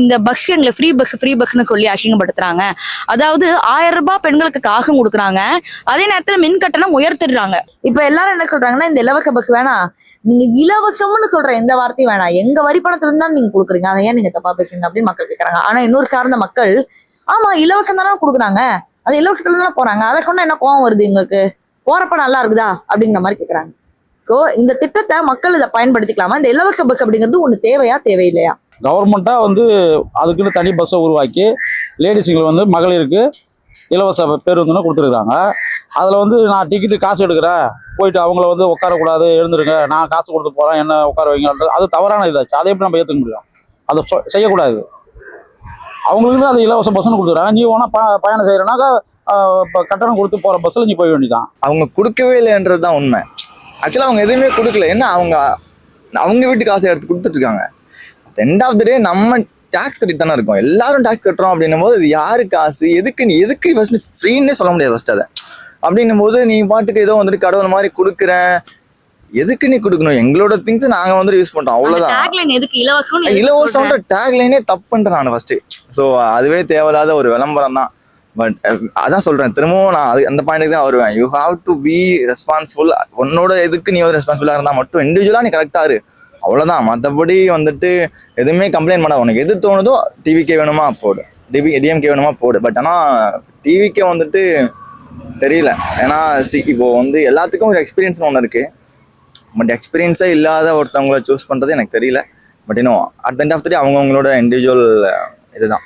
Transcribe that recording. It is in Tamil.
இந்த பஸ் எங்களை ஃப்ரீ பஸ் ஃப்ரீ பஸ்னு சொல்லி அசிங்கப்படுத்துறாங்க. அதாவது ஆயிரம் ரூபாய் பெண்களுக்கு காசும் கொடுக்குறாங்க. அதே நேரத்துல மின் கட்டணம் உயர்த்திடுறாங்க. இப்ப எல்லாரும் என்ன சொல்றாங்கன்னா இந்த இலவச பஸ் வேணாம் நீங்க இலவசம்னு சொல்ற எந்த வார்த்தையும் வேணாம் எங்க வரி பணத்துல இருந்து நீங்க கொடுக்குறீங்க. அதை ஏன் நீங்க தப்பா பேசுங்க அப்படின்னு மக்கள் கேக்குறாங்க. ஆனா இன்னொரு சார்ந்த மக்கள் ஆமா இலவசம் தானே கொடுக்குறாங்க. அது இலவசத்துல தானே போறாங்க. அதை சொன்னா என்ன கோவம் வருது எங்களுக்கு? போறப்ப நல்லா இருக்குதா? அப்படிங்கிற மாதிரி கேட்கறாங்க சோ இந்த திட்டத்தை மக்கள் இதை பயன்படுத்திக்கலாமா? இந்த இலவச பஸ் அப்படிங்கிறது ஒண்ணு தேவையா தேவையில்லையா? கவர்மெண்ட்டாக வந்து அதுக்குன்னு தனி பஸ்ஸை உருவாக்கி லேடிஸுங்களை வந்து மகளிருக்கு இலவச பேருந்துன்னு கொடுத்துருக்காங்க அதில் வந்து நான் டிக்கெட்டு காசு எடுக்கிறேன். போயிட்டு அவங்கள வந்து உட்காரக்கூடாது எழுந்துருங்க. நான் காசு கொடுத்து போகிறேன் என்ன உட்கார வைங்க அது தவறான இதாச்சு. அதை எப்படி நம்ம ஏற்றுக்க முடியும்? அதை சொ- செய்யக்கூடாது. அவங்களுக்கு அது இலவச பஸ்ஸுன்னு கொடுத்துருக்காங்க நீ வேணா ப பயணம் செய்கிறனாக்கா இப்போ கட்டணம் கொடுத்து போகிற பஸ்ஸில் நீ போய் வேண்டியதான் அவங்க கொடுக்கவே இல்லைன்றது தான் உண்மை. ஆக்சுவலாக அவங்க எதுவுமே கொடுக்கல. என்ன அவங்க அவங்க வீட்டு காசை எடுத்து கொடுத்துட்ருக்காங்க எண்ட் ஆஃப் த டே நம்ம டேக்ஸ் கட்டிட்டு தானே இருக்கோம். எல்லாரும் டேக்ஸ் கட்டுறோம் அப்படின்னும் போது இது யாரு காசு? எதுக்கு நீ எதுக்கு ஃபர்ஸ்ட் ஃப்ரீன்னே சொல்ல முடியாது ஃபர்ஸ்ட் அதை. அப்படின்னும் போது நீ பாட்டுக்கு ஏதோ வந்துட்டு கடவுள் மாதிரி கொடுக்குறேன். எதுக்கு நீ கொடுக்கணும்? எங்களோட திங்ஸ் நாங்க வந்துட்டு யூஸ் பண்றோம். அவ்வளவுதான். எதுக்கு? இலவசம் இலவசம்ன்ற டேக்லைனே தப்புன்றேன் நான் ஃபர்ஸ்ட் ஸோ அதுவே தேவையில்லாத ஒரு விளம்பரம் தான். பட் அதான் சொல்றேன். திரும்பவும் நான் அது அந்த பாயிண்ட்டுக்கு தான் வருவேன். You have to be responsible உன்னோட எதுக்கு நீ ஒரு ரெஸ்பான்சிபிளா இருந்தா மட்டும் இண்டிவிஜுவலா நீ கரெக்டா இரு. அவ்வளோதான் மற்றபடி வந்துட்டு எதுவுமே கம்ப்ளைண்ட் பண்ணாது. உனக்கு எது தோணுதோ டிவிக்கே வேணுமா போடு. டிவி டிஎம்கே வேணுமா போடு. பட் ஆனால் டிவிக்கே வந்துட்டு தெரியல. ஏன்னா சி இப்போ வந்து எல்லாத்துக்கும் ஒரு எக்ஸ்பீரியன்ஸ் ஒன்று இருக்குது பட் எக்ஸ்பீரியன்ஸே இல்லாத ஒருத்தவங்கள சூஸ் பண்ணுறது எனக்கு தெரியல. பட் இன்னும் at end of the day அவங்கவுங்களோட இண்டிவிஜுவல் இதுதான்.